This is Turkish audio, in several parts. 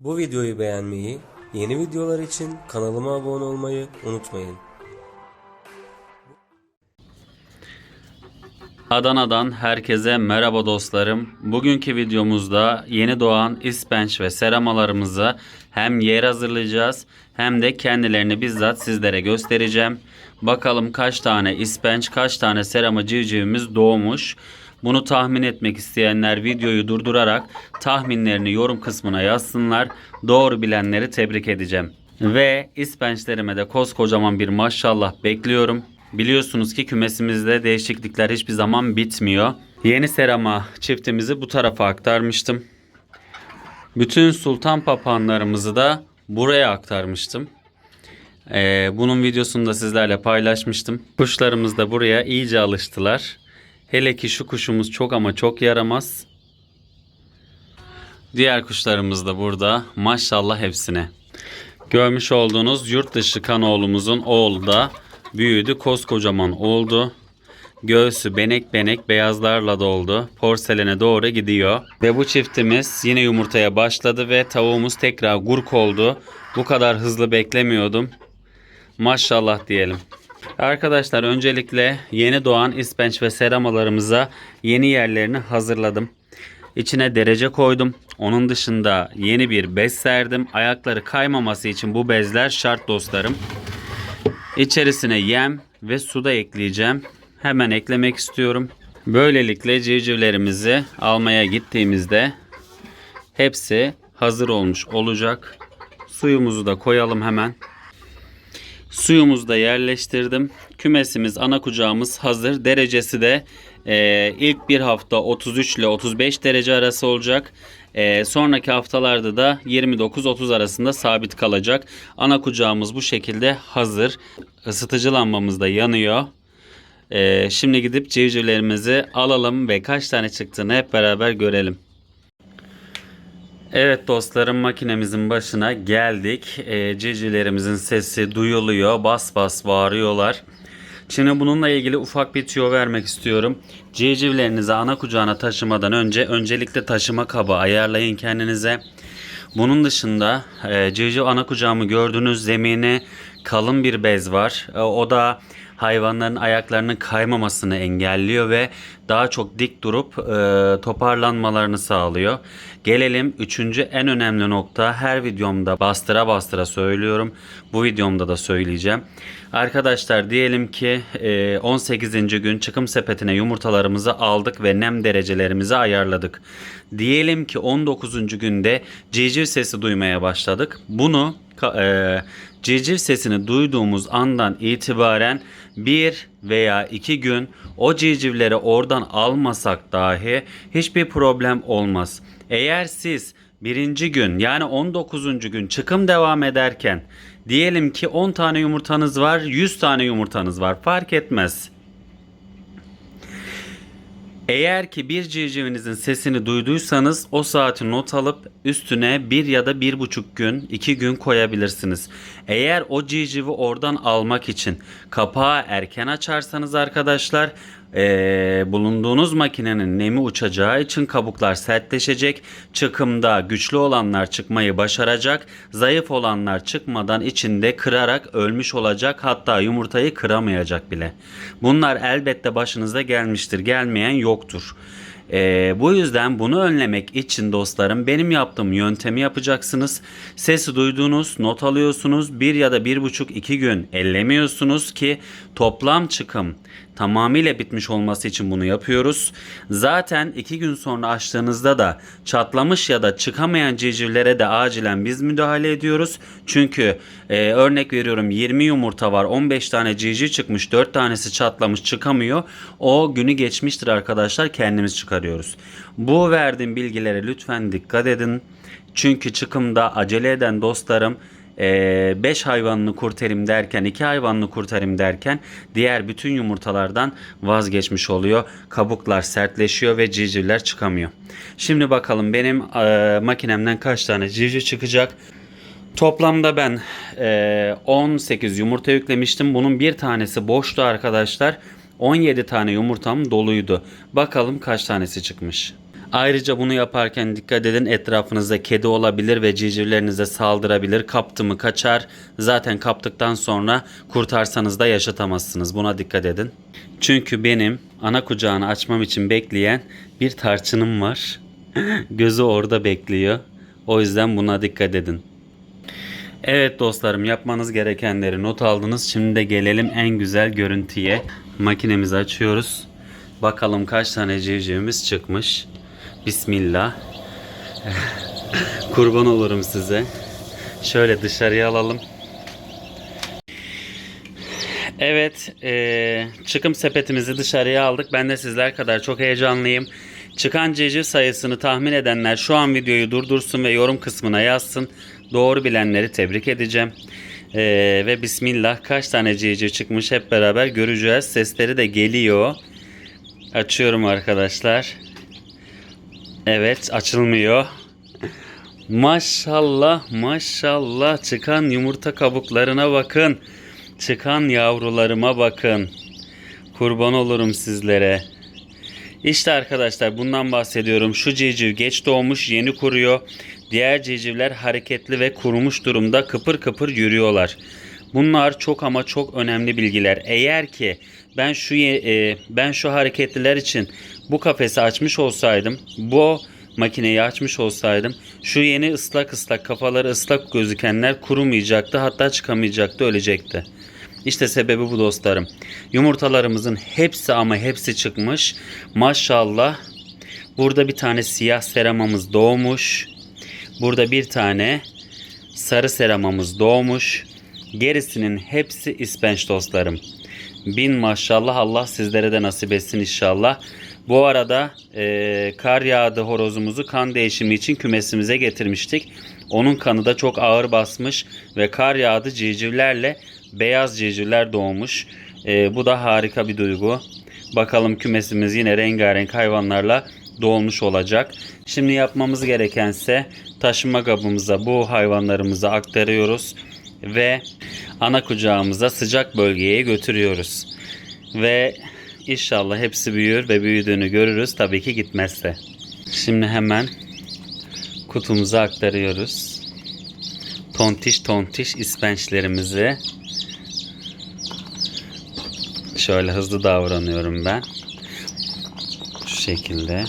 Bu videoyu beğenmeyi, yeni videolar için kanalıma abone olmayı unutmayın. Adana'dan herkese merhaba dostlarım. Bugünkü videomuzda yeni doğan ispenç ve seramalarımızı hem yer hazırlayacağız hem de kendilerini bizzat sizlere göstereceğim. Bakalım kaç tane ispenç, kaç tane serama civcivimiz doğmuş. Bunu tahmin etmek isteyenler videoyu durdurarak tahminlerini yorum kısmına yazsınlar. Doğru bilenleri tebrik edeceğim. Ve ispençlerime de koskocaman bir maşallah bekliyorum. Biliyorsunuz ki kümesimizde değişiklikler hiçbir zaman bitmiyor. Yeni serama çiftimizi bu tarafa aktarmıştım. Bütün sultan papağanlarımızı da buraya aktarmıştım. Ee, bunun videosunu da sizlerle paylaşmıştım. Kuşlarımız da buraya iyice alıştılar. Hele ki şu kuşumuz çok ama çok yaramaz. Diğer kuşlarımız da burada. Maşallah hepsine. Görmüş olduğunuz yurt dışı kanoğlumuzun oğlu da büyüdü. Koskocaman oldu. Göğsü benek benek beyazlarla doldu. Porselene doğru gidiyor. Ve bu çiftimiz yine yumurtaya başladı ve tavuğumuz tekrar gurk oldu. Bu kadar hızlı beklemiyordum. Maşallah diyelim. Arkadaşlar öncelikle yeni doğan ispenç ve seramalarımıza yeni yerlerini hazırladım. İçine derece koydum. Onun dışında yeni bir bez serdim. Ayakları kaymaması için bu bezler şart dostlarım. İçerisine yem ve su da ekleyeceğim. Hemen eklemek istiyorum. Böylelikle civcivlerimizi almaya gittiğimizde hepsi hazır olmuş olacak. Suyumuzu da koyalım hemen. Suyumuzu da yerleştirdim. Kümesimiz, ana kucağımız hazır. Derecesi de e, ilk bir hafta 33 ile 35 derece arası olacak. E, sonraki haftalarda da 29-30 arasında sabit kalacak. Ana kucağımız bu şekilde hazır. Isıtıcı lambamız da yanıyor. E, şimdi gidip civcivlerimizi alalım ve kaç tane çıktığını hep beraber görelim. Evet dostlarım makinemizin başına geldik. E, civcivlerimizin sesi duyuluyor. Bas bas bağırıyorlar. Şimdi bununla ilgili ufak bir tüyo vermek istiyorum. Civcivlerinizi ana kucağına taşımadan önce öncelikle taşıma kabı ayarlayın kendinize. Bunun dışında e, civciv ana kucağımı gördüğünüz zemine kalın bir bez var. E, o da hayvanların ayaklarının kaymamasını engelliyor ve daha çok dik durup e, toparlanmalarını sağlıyor. Gelelim üçüncü en önemli nokta her videomda bastıra bastıra söylüyorum. Bu videomda da söyleyeceğim. Arkadaşlar diyelim ki e, 18. gün çıkım sepetine yumurtalarımızı aldık ve nem derecelerimizi ayarladık. Diyelim ki 19. günde civciv sesi duymaya başladık. Bunu e, civciv sesini duyduğumuz andan itibaren bir veya iki gün o civcivleri oradan almasak dahi hiçbir problem olmaz. Eğer siz birinci gün yani 19. gün çıkım devam ederken diyelim ki 10 tane yumurtanız var 100 tane yumurtanız var fark etmez. Eğer ki bir civcivinizin sesini duyduysanız o saati not alıp üstüne bir ya da bir buçuk gün, iki gün koyabilirsiniz. Eğer o civcivi oradan almak için kapağı erken açarsanız arkadaşlar eee, bulunduğunuz makinenin nemi uçacağı için kabuklar sertleşecek. Çıkımda güçlü olanlar çıkmayı başaracak. Zayıf olanlar çıkmadan içinde kırarak ölmüş olacak. Hatta yumurtayı kıramayacak bile. Bunlar elbette başınıza gelmiştir. Gelmeyen yoktur. Ee, bu yüzden bunu önlemek için dostlarım benim yaptığım yöntemi yapacaksınız. Sesi duyduğunuz not alıyorsunuz. Bir ya da bir buçuk iki gün ellemiyorsunuz ki toplam çıkım tamamıyla bitmiş olması için bunu yapıyoruz. Zaten iki gün sonra açtığınızda da çatlamış ya da çıkamayan civcivlere de acilen biz müdahale ediyoruz. Çünkü e, örnek veriyorum 20 yumurta var 15 tane civciv çıkmış 4 tanesi çatlamış çıkamıyor. O günü geçmiştir arkadaşlar kendimiz çıkarıyoruz. Bu verdiğim bilgilere lütfen dikkat edin. Çünkü çıkımda acele eden dostlarım 5 hayvanını kurtarayım derken 2 hayvanını kurtarayım derken diğer bütün yumurtalardan vazgeçmiş oluyor. Kabuklar sertleşiyor ve civcivler çıkamıyor. Şimdi bakalım benim makinemden kaç tane civciv çıkacak. Toplamda ben e, 18 yumurta yüklemiştim. Bunun bir tanesi boştu arkadaşlar. 17 tane yumurtam doluydu. Bakalım kaç tanesi çıkmış. Ayrıca bunu yaparken dikkat edin etrafınızda kedi olabilir ve civcivlerinize saldırabilir. Kaptı mı kaçar. Zaten kaptıktan sonra kurtarsanız da yaşatamazsınız. Buna dikkat edin. Çünkü benim ana kucağını açmam için bekleyen bir tarçınım var. Gözü orada bekliyor. O yüzden buna dikkat edin. Evet dostlarım yapmanız gerekenleri not aldınız. Şimdi de gelelim en güzel görüntüye. Makinemizi açıyoruz. Bakalım kaç tane civcivimiz çıkmış. Bismillah. Kurban olurum size. Şöyle dışarıya alalım. Evet, eee, çıkım sepetimizi dışarıya aldık. Ben de sizler kadar çok heyecanlıyım. Çıkan civciv sayısını tahmin edenler şu an videoyu durdursun ve yorum kısmına yazsın. Doğru bilenleri tebrik edeceğim. Eee, ve Bismillah kaç tane civciv çıkmış hep beraber göreceğiz. Sesleri de geliyor. Açıyorum arkadaşlar. Evet açılmıyor. Maşallah maşallah çıkan yumurta kabuklarına bakın. Çıkan yavrularıma bakın. Kurban olurum sizlere. İşte arkadaşlar bundan bahsediyorum. Şu civciv geç doğmuş yeni kuruyor. Diğer civcivler hareketli ve kurumuş durumda kıpır kıpır yürüyorlar. Bunlar çok ama çok önemli bilgiler. Eğer ki ben şu e, ben şu hareketliler için bu kafesi açmış olsaydım, bu makineyi açmış olsaydım şu yeni ıslak ıslak kafaları ıslak gözükenler kurumayacaktı hatta çıkamayacaktı ölecekti. İşte sebebi bu dostlarım. Yumurtalarımızın hepsi ama hepsi çıkmış. Maşallah. Burada bir tane siyah seramamız doğmuş. Burada bir tane sarı seramamız doğmuş. Gerisinin hepsi ispenç dostlarım. Bin maşallah Allah sizlere de nasip etsin inşallah. Bu arada e, kar yağdı horozumuzu kan değişimi için kümesimize getirmiştik. Onun kanı da çok ağır basmış ve kar yağdı civcivlerle beyaz civcivler doğmuş. E, bu da harika bir duygu. Bakalım kümesimiz yine rengarenk hayvanlarla dolmuş olacak. Şimdi yapmamız gerekense taşıma kabımıza bu hayvanlarımızı aktarıyoruz ve ana kucağımıza sıcak bölgeye götürüyoruz. Ve inşallah hepsi büyür ve büyüdüğünü görürüz tabii ki gitmezse. Şimdi hemen kutumuza aktarıyoruz. Tontiş tontiş ispençlerimizi şöyle hızlı davranıyorum ben. Şu şekilde.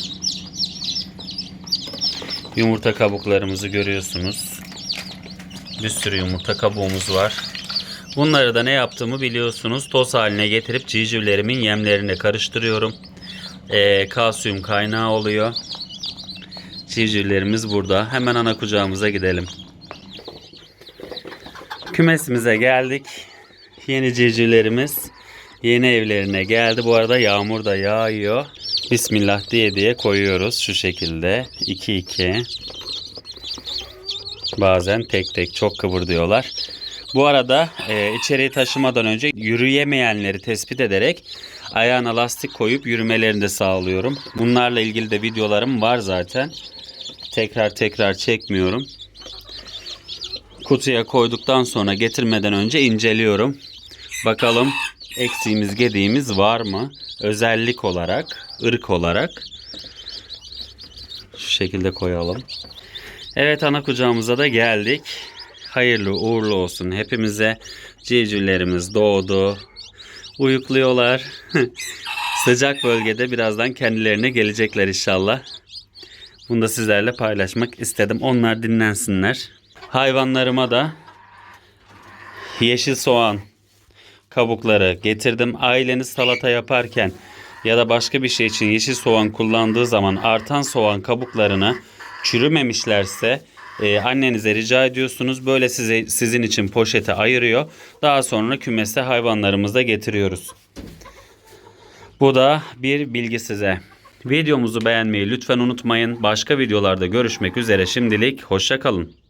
Yumurta kabuklarımızı görüyorsunuz. Bir sürü yumurta kabuğumuz var. Bunları da ne yaptığımı biliyorsunuz. Toz haline getirip civcivlerimin yemlerine karıştırıyorum. Ee, kalsiyum kaynağı oluyor. Civcivlerimiz burada. Hemen ana kucağımıza gidelim. Kümesimize geldik. Yeni civcivlerimiz yeni evlerine geldi. Bu arada yağmur da yağıyor. Bismillah diye diye koyuyoruz şu şekilde. 2 2. Bazen tek tek çok kıvırdıyorlar. Bu arada e, içeriye taşımadan önce yürüyemeyenleri tespit ederek ayağına lastik koyup yürümelerini de sağlıyorum. Bunlarla ilgili de videolarım var zaten. Tekrar tekrar çekmiyorum. Kutuya koyduktan sonra getirmeden önce inceliyorum. Bakalım eksiğimiz gediğimiz var mı? Özellik olarak, ırk olarak. Şu şekilde koyalım. Evet ana kucağımıza da geldik. Hayırlı uğurlu olsun hepimize. Civcivlerimiz doğdu. Uyukluyorlar. Sıcak bölgede birazdan kendilerine gelecekler inşallah. Bunu da sizlerle paylaşmak istedim. Onlar dinlensinler. Hayvanlarıma da yeşil soğan kabukları getirdim. Aileniz salata yaparken ya da başka bir şey için yeşil soğan kullandığı zaman artan soğan kabuklarını çürümemişlerse e, annenize rica ediyorsunuz. Böyle size sizin için poşete ayırıyor. Daha sonra kümese hayvanlarımıza getiriyoruz. Bu da bir bilgi size. Videomuzu beğenmeyi lütfen unutmayın. Başka videolarda görüşmek üzere. Şimdilik hoşça kalın.